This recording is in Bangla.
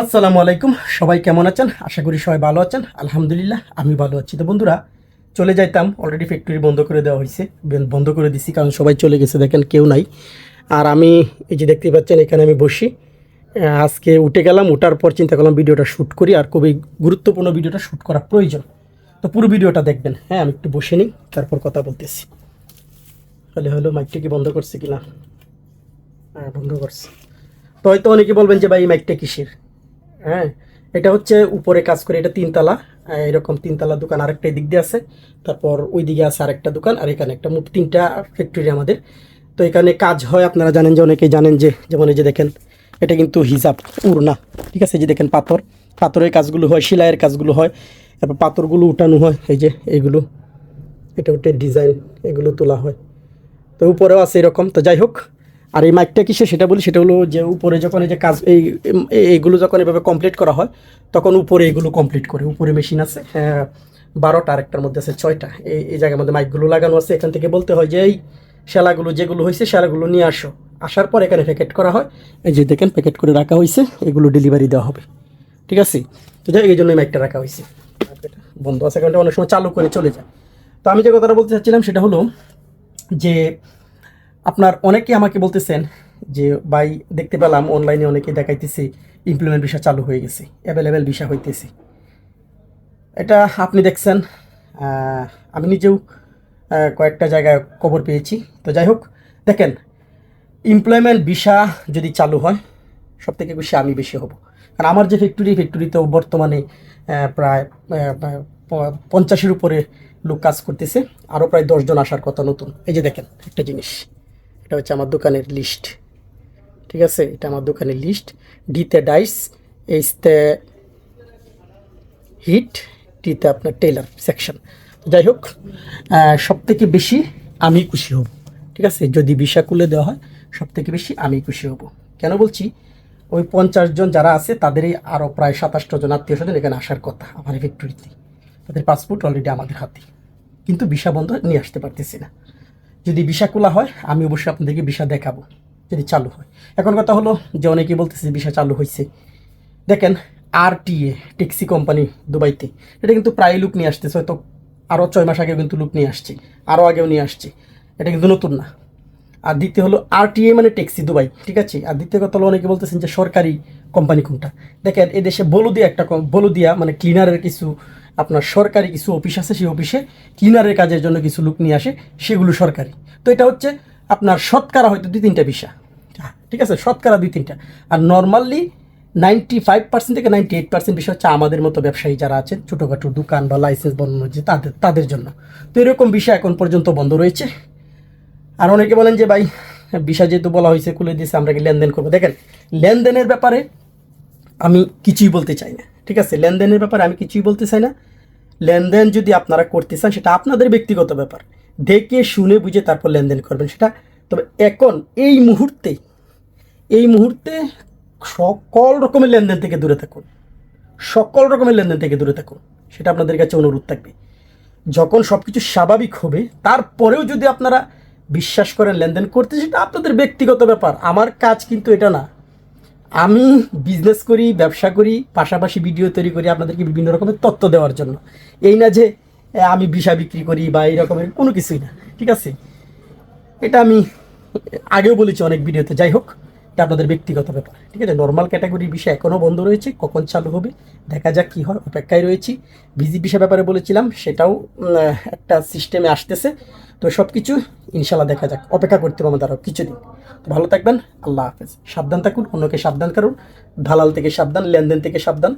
আসসালামু আলাইকুম। সবাই কেমন আছেন? আশা করি সবাই ভালো আছেন। আলহামদুলিল্লাহ, আমি ভালো আছি। তো বন্ধুরা, চলে যাইতাম। অলরেডি ফ্যাক্টরি বন্ধ করে দেওয়া হয়েছে বন্ধ করে দিছি, কারণ সবাই চলে গেছে, দেখেন কেউ নাই। আর আমি এই যে দেখতে পাচ্ছেন, এখানে আমি বসি। আজকে উঠে গেলাম, উঠার পর চিন্তা করলাম ভিডিওটা শ্যুট করি, আর খুবই গুরুত্বপূর্ণ ভিডিওটা শ্যুট করা প্রয়োজন। তো পুরো ভিডিওটা দেখবেন। হ্যাঁ আমি একটু বসে নিই, তারপর কথা বলতেছি। তাহলে হলো মাইকটা কি বন্ধ করছে কিনা? হ্যাঁ বন্ধ করছে। তো হয়তো অনেকে বলবেন যে, ভাই, এই মাইকটা কিসের? হ্যাঁ এটা হচ্ছে উপরে কাজ করে এটা তিনতলা এরকম তিনতলা দোকান আরেকটা দিক দিয়ে আছে, তারপর ওই দিকে আছে আরেকটা দোকান, আর এখানে একটা মোট তিনটা ফ্যাক্টরি আমাদের। তো এখানে কাজ হয়, আপনারা জানেন যে অনেকেই জানেন যে, যেমন এই যে দেখেন, এটা কিন্তু হিজাব উড়না, ঠিক আছে? যে দেখেন পাথর, পাথরের কাজগুলো হয়, সেলাইয়ের কাজগুলো হয়, তারপর পাথরগুলো উঠানো হয়, এই যে এইগুলো এটা হচ্ছে ডিজাইন এগুলো তোলা হয়। তো উপরেও আছে এরকম, তো যাই হোক আর এই মাইকটা কিসে সেটা বলি সেটা হলো যে উপরে যখন এই যে কাজ এই এই- এইগুলো যখন এভাবে কমপ্লিট করা হয় তখন উপরে এগুলো কমপ্লিট করে। উপরে মেশিন আছে হ্যাঁ, বারোটা আরেকটার মধ্যে আছে ছয়টা। এই এই জায়গার মধ্যে মাইকগুলো লাগানো আছে। এখান থেকে বলতে হয় যে এই শালাগুলো যেগুলো হয়েছে শালাগুলো নিয়ে আসো। আসার পর এখানে প্যাকেট করা হয়। এই যে দেখেন প্যাকেট করে রাখা হয়েছে এগুলো ডেলিভারি দেওয়া হবে। ঠিক আছে? তো যাই এই জন্য এই মাইকটা রাখা হয়েছে আর বন্ধ আছে কারণ এটা অনেক সময় চালু করে চলে যায়। তো আমি যে কথাটা বলতে চাচ্ছিলাম সেটা হলো যে আপনার অনেকে আমাকে বলতেছেন যে, ভাই, দেখতে পেলাম অনলাইনে অনেকে দেখাইতেছে ইমপ্লিমেন্ট ভিসা চালু হয়ে গেছে অ্যাভেলেবেল ভিসা হইতেছে। এটা আপনি দেখছেন। আমি নিজেও কয়েকটা জায়গায় খবর পেয়েছি। তো যাই হোক, দেখেন এমপ্লয়মেন্ট ভিসা যদি চালু হয় সব থেকে বেশি আমি বেশি হব। কারণ আমার যে ফ্যাক্টরি ফ্যাক্টরিতেও বর্তমানে প্রায় পঞ্চাশের উপরে লোক কাজ করতেছে। আরও প্রায় দশজন আসার কথা নতুন। এই যে দেখেন, একটা জিনিস। এটা হচ্ছে আমার দোকানের লিস্ট ঠিক আছে? এটা আমার দোকানের লিস্ট ডিতে ডাইস এইসতে হিট টিতে আপনার টেলার সেকশন যাই হোক সব থেকে বেশি আমি খুশি হব, ঠিক আছে? যদি ভিসা খুলে দেওয়া হয় সব থেকে বেশি আমি খুশি হব। কেন বলছি? ওই পঞ্চাশ জন যারা আছে তাদেরই আরও প্রায় সাতাশটা জন আত্মীয় স্বজন এখানে আসার কথা, আমার ফ্যাক্টরিতে তাদের পাসপোর্ট অলরেডি আমাদের হাতে, কিন্তু ভিসা বন্ধ নিয়ে আসতে পারতেছি না। যদি ভিসা খোলা হয়, আমি অবশ্যই আপনাদেরকে ভিসা দেখাবো, যদি চালু হয়। এখন কথা হলো যে অনেকেই বলতেছে ভিসা চালু হয়েছে দেখেন আর টিএ ট্যাক্সি কোম্পানি দুবাইতে, এটা কিন্তু প্রায় লুক নিয়ে আসতেছে, হয়তো আরও ছয় মাস আগে কিন্তু লুক নিয়ে আসছে আরও আগেও নিয়ে আসছে। এটা কিন্তু নতুন না। আর দ্বিতীয় হলো আরটিএ মানে ট্যাক্সি দুবাই, ঠিক আছে? আর দ্বিতীয় কথা হলো অনেকে বলতেছেন যে সরকারি কোম্পানি কোনটা? দেখেন, এদেশে বলুদিয়া একটা বলুদিয়া মানে ক্লিনারের কিছু আপনার সরকারি কিছু অফিস আছে, সেই অফিসে ক্লিনারের কাজের জন্য কিছু লোক নিয়ে আসে, সেগুলো সরকারি। তো এটা হচ্ছে আপনার শতকরা হয়তো দুই তিনটা ভিসা ঠিক আছে, শতকরা দুই তিনটা। আর নর্মালি নাইনটি ফাইভ পার্সেন্ট থেকে নাইনটি এইট পার্সেন্ট বিষয় হচ্ছে আমাদের মতো ব্যবসায়ী যারা আছেন, ছোটোখাটো দোকান বা লাইসেন্স বন্ধ যে তাদের তাদের জন্য। তো এরকম বিষয় এখন পর্যন্ত বন্ধ রয়েছে। আর অনেকে বলেন যে, ভাই, বিষয় যেহেতু বলা হয়েছে, খুলে দিয়েছে, আমরা কি লেনদেন করব? দেখেন, লেনদেনের ব্যাপারে আমি কিছুই বলতে চাই না। ঠিক আছে, লেনদেনের ব্যাপারে আমি কিছুই বলতে চাই না। লেনদেন যদি আপনারা করতে চান, সেটা আপনাদের ব্যক্তিগত ব্যাপার। দেখে, শুনে, বুঝে তারপর লেনদেন করবেন। সেটা, তবে এখন এই মুহূর্তে এই মুহূর্তে সকল রকমের লেনদেন থেকে দূরে থাকুন। সকল রকমের লেনদেন থেকে দূরে থাকুন। সেটা আপনাদের কাছে অনুরোধ থাকবে। যখন সব কিছু স্বাভাবিক হবে, তারপরেও যদি আপনারা বিশ্বাস করেন লেনদেন করতে, সেটা আপনাদের ব্যক্তিগত ব্যাপার। আমার কাজ কিন্তু এটা না। আমি বিজনেস করি, ব্যবসা করি, পাশাপাশি ভিডিও তৈরি করি আপনাদেরকে বিভিন্ন রকমের তথ্য দেওয়ার জন্য। এই না যে আমি বিষা বিক্রি করি বা এই রকমের কোনো কিছুই না, ঠিক আছে? এটা আমি আগেও বলেছি অনেক ভিডিওতে যাই হোক। এটা আপনাদের ব্যক্তিগত ব্যাপার। ঠিক আছে? নর্মাল ক্যাটাগরির বিষয় এখনও বন্ধ রয়েছে। কখন চালু হবে? দেখা যাক কী হয়। অপেক্ষায় রয়েছি। ভিজিট বিষয় ব্যাপারে বলেছিলাম, সেটাও একটা সিস্টেমে আসতেছে। তো সব কিছু ইনশাল্লাহ দেখা যাক। অপেক্ষা করতে হবে আমাদের আরও কিছুদিন। তো ভালো থাকবেন। আল্লাহ হাফেজ। সাবধান থাকুন। অন্যকে সাবধান করুন। দালাল থেকে সাবধান, লেনদেন থেকে সাবধান।